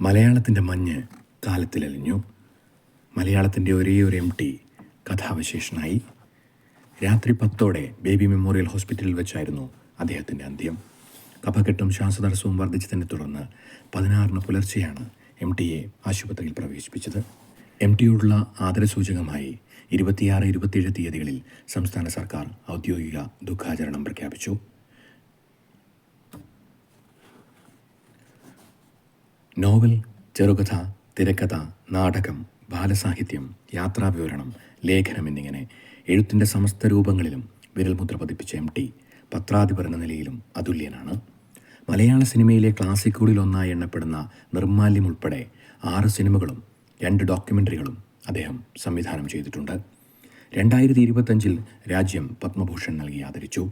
മലയാളത്തിന്റെ മഞ്ഞ് കാലത്തിലലിഞ്ഞു. മലയാളത്തിന്റെ ഒരേ ഒരു എം ടി കഥാവശേഷനായി. രാത്രി പത്തോടെ ബേബി മെമ്മോറിയൽ ഹോസ്പിറ്റലിൽ വെച്ചായിരുന്നു അദ്ദേഹത്തിന്റെ അന്ത്യം. കഫക്കെട്ടും ശ്വാസതടസ്സവും വർദ്ധിച്ചതിനെ തുടർന്ന് പതിനാറിന് പുലർച്ചെയാണ് എം ടിയെ ആശുപത്രിയിൽ പ്രവേശിപ്പിച്ചത്. എം ടിയോടുള്ള ആദരസൂചകമായി ഇരുപത്തിയാറ് ഇരുപത്തിയേഴ് തീയതികളിൽ സംസ്ഥാന സർക്കാർ ഔദ്യോഗിക ദുഃഖാചരണം പ്രഖ്യാപിച്ചു. നോവൽ ചെറുകഥ തിരക്കഥ നാടകം ബാലസാഹിത്യം യാത്രാവിവരണം ലേഖനം എന്നിങ്ങനെ എഴുത്തിന്റെ സമസ്ത രൂപങ്ങളിലും വിരൽമുദ്ര പതിപ്പിച്ച എം ടി പത്രാധിപർ എന്ന നിലയിലും അതുല്യനാണ്. മലയാള സിനിമയിലെ ക്ലാസിക്കുകളിലൊന്നായി എണ്ണപ്പെടുന്ന നിർമാല്യം ഉൾപ്പെടെ ആറ് സിനിമകളും രണ്ട് ഡോക്യുമെന്ററികളും അദ്ദേഹം സംവിധാനം ചെയ്തിട്ടുണ്ട്. രണ്ടായിരത്തി ഇരുപത്തഞ്ചിൽ രാജ്യം പത്മഭൂഷൺ നൽകി ആദരിച്ചു.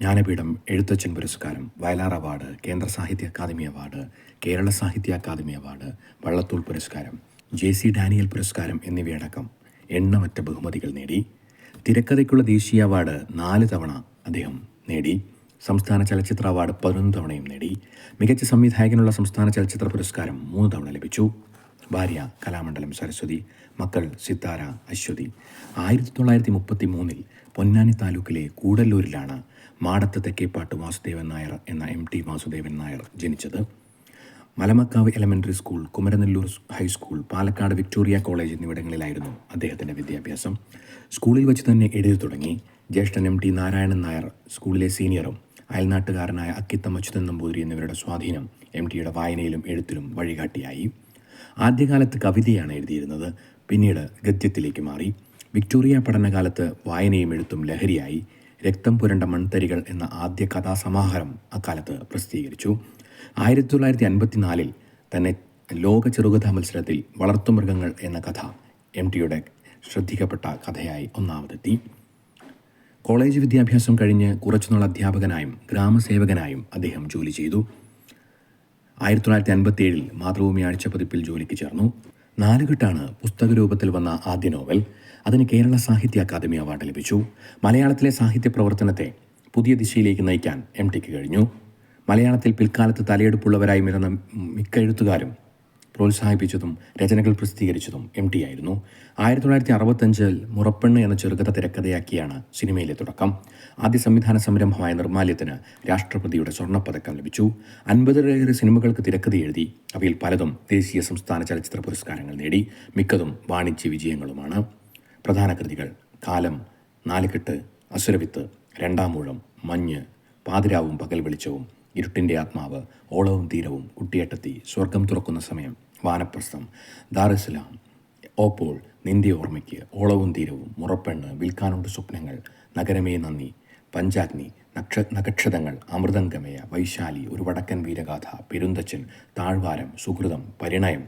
ജ്ഞാനപീഠം എഴുത്തച്ഛൻ പുരസ്കാരം വയലാർ അവാർഡ് കേന്ദ്ര സാഹിത്യ അക്കാദമി അവാർഡ് കേരള സാഹിത്യ അക്കാദമി അവാർഡ് വള്ളത്തോൾ പുരസ്കാരം ജെ സി ഡാനിയൽ പുരസ്കാരം എന്നിവയടക്കം എണ്ണമറ്റ ബഹുമതികൾ നേടി. തിരക്കഥയ്ക്കുള്ള ദേശീയ അവാർഡ് നാല് തവണ അദ്ദേഹം നേടി. സംസ്ഥാന ചലച്ചിത്ര അവാർഡ് പതിനൊന്ന് തവണയും നേടി. മികച്ച സംവിധായകനുള്ള സംസ്ഥാന ചലച്ചിത്ര പുരസ്കാരം മൂന്ന് തവണ ലഭിച്ചു. ഭാര്യ കലാമണ്ഡലം സരസ്വതി മക്കൾ സിത്താര അശ്വതി. ആയിരത്തി തൊള്ളായിരത്തി മുപ്പത്തി മൂന്നിൽ പൊന്നാനി താലൂക്കിലെ കൂടല്ലൂരിലാണ് മാടത്ത് തെക്കേപ്പാട്ട് വാസുദേവൻ നായർ എന്ന എം ടി വാസുദേവൻ നായർ ജനിച്ചത് Malamakkavu elementary school Kumaranellur high school Palakkad Victoria college എന്നിവിടങ്ങളിലായിരുന്നു അദ്ദേഹത്തിന്റെ വിദ്യാഭ്യാസം. സ്കൂളിൽ വെച്ച് തന്നെ എഴുതി തുടങ്ങി. ജ്യേഷ്ഠൻ എം ടി നാരായണൻ നായർ സ്കൂളിലെ സീനിയറും അയൽനാട്ടുകാരനായ അക്കിത്തം അച്യുതൻ നമ്പൂതിരി എന്നിവരുടെ സ്വാധീനം എം ടിയുടെ വായനയിലും എഴുത്തിലും വഴികാട്ടിയായി. ആദ്യകാലത്ത് കവിതയാണ് എഴുതിയിരുന്നത്. പിന്നീട് ഗദ്യത്തിലേക്ക് മാറി. വിക്ടോറിയ പഠനകാലത്ത് വായനയും എഴുത്തും ലഹരിയായി. രക്തം പുരണ്ട മൺതരികൾ എന്ന ആദ്യ കഥാസമാഹാരം അക്കാലത്ത് പ്രസിദ്ധീകരിച്ചു. ആയിരത്തി തൊള്ളായിരത്തി അൻപത്തിനാലിൽ തന്നെ ലോക ചെറുകഥാ മത്സരത്തിൽ വളർത്തുമൃഗങ്ങൾ എന്ന കഥ എം ടിയുടെ ശ്രദ്ധിക്കപ്പെട്ട കഥയായി ഒന്നാമതെത്തി. കോളേജ് വിദ്യാഭ്യാസം കഴിഞ്ഞ് കുറച്ചുനാൾ അധ്യാപകനായും ഗ്രാമസേവകനായും അദ്ദേഹം ജോലി ചെയ്തു. ആയിരത്തി തൊള്ളായിരത്തി അൻപത്തി ഏഴിൽ മാതൃഭൂമി ആഴ്ചപ്പതിപ്പിൽ ജോലിക്ക് ചേർന്നു. നാലുകെട്ടാണ് പുസ്തക രൂപത്തിൽ വന്ന ആദ്യ നോവൽ. അതിന് കേരള സാഹിത്യ അക്കാദമി അവാർഡ് ലഭിച്ചു. മലയാളത്തിലെ സാഹിത്യ പ്രവർത്തനത്തെ പുതിയ ദിശയിലേക്ക് നയിക്കാൻ എം ടിക്ക് കഴിഞ്ഞു. മലയാളത്തിൽ പിൽക്കാലത്ത് തലയെടുപ്പുള്ളവരായി മിരുന്ന മിക്ക എഴുത്തുകാരും പ്രോത്സാഹിപ്പിച്ചതും രചനകൾ പ്രസിദ്ധീകരിച്ചതും എം ടി ആയിരുന്നു. ആയിരത്തി തൊള്ളായിരത്തി അറുപത്തഞ്ചിൽ മുറപ്പെണ്ണ് എന്ന ചെറുകഥ തിരക്കഥയാക്കിയാണ് സിനിമയിലെ തുടക്കം. ആദ്യ സംവിധാന സംരംഭമായ നിർമാല്യത്തിന് രാഷ്ട്രപതിയുടെ സ്വർണപ്പതക്കം ലഭിച്ചു. അൻപതിലേറെ സിനിമകൾക്ക് തിരക്കഥ എഴുതി. അവയിൽ പലതും ദേശീയ സംസ്ഥാന ചലച്ചിത്ര പുരസ്കാരങ്ങൾ നേടി. മിക്കതും വാണിജ്യ വിജയങ്ങളുമാണ്. പ്രധാന കൃതികൾ. കാലം നാലുകെട്ട് അസുരവിത്ത് രണ്ടാമൂഴം മഞ്ഞ് പാതിരാവും പകൽ വെളിച്ചവും ഇരുട്ടിന്റെ ആത്മാവ് ഓളവും തീരവും കുട്ടിയേട്ടത്തി സ്വർഗം തുറക്കുന്ന സമയം വാനപ്രസ്ഥം ദാറുസലാം ഓപ്പോൾ നിന്റെ ഓർമ്മയ്ക്ക് ഓളവും തീരവും മുറപ്പെണ്ണ് വിൽക്കാനുണ്ട് സ്വപ്നങ്ങൾ നഗരമേ നന്ദി പഞ്ചാഗ്നി നക്ഷ നക്ഷതങ്ങൾ അമൃതംഗമയ വൈശാലി ഒരു വടക്കൻ വീരഗാഥ പെരുന്തച്ചൻ താഴ്വാരം സുഹൃതം പരിണയം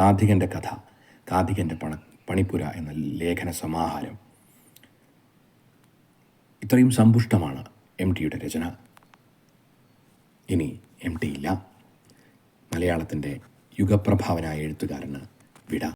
കാർത്തികന്റെ കഥ കാർത്തികന്റെ പണ പണിപ്പുര എന്ന ലേഖന സമാഹാരം. ഇത്രയും സമ്പുഷ്ടമാണ് എം ടിയുടെ രചന. ഇനി എം ടി ഇല്ല. മലയാളത്തിന്റെ യുഗപ്രഭാവനായ എഴുത്തുകാരന് വിട.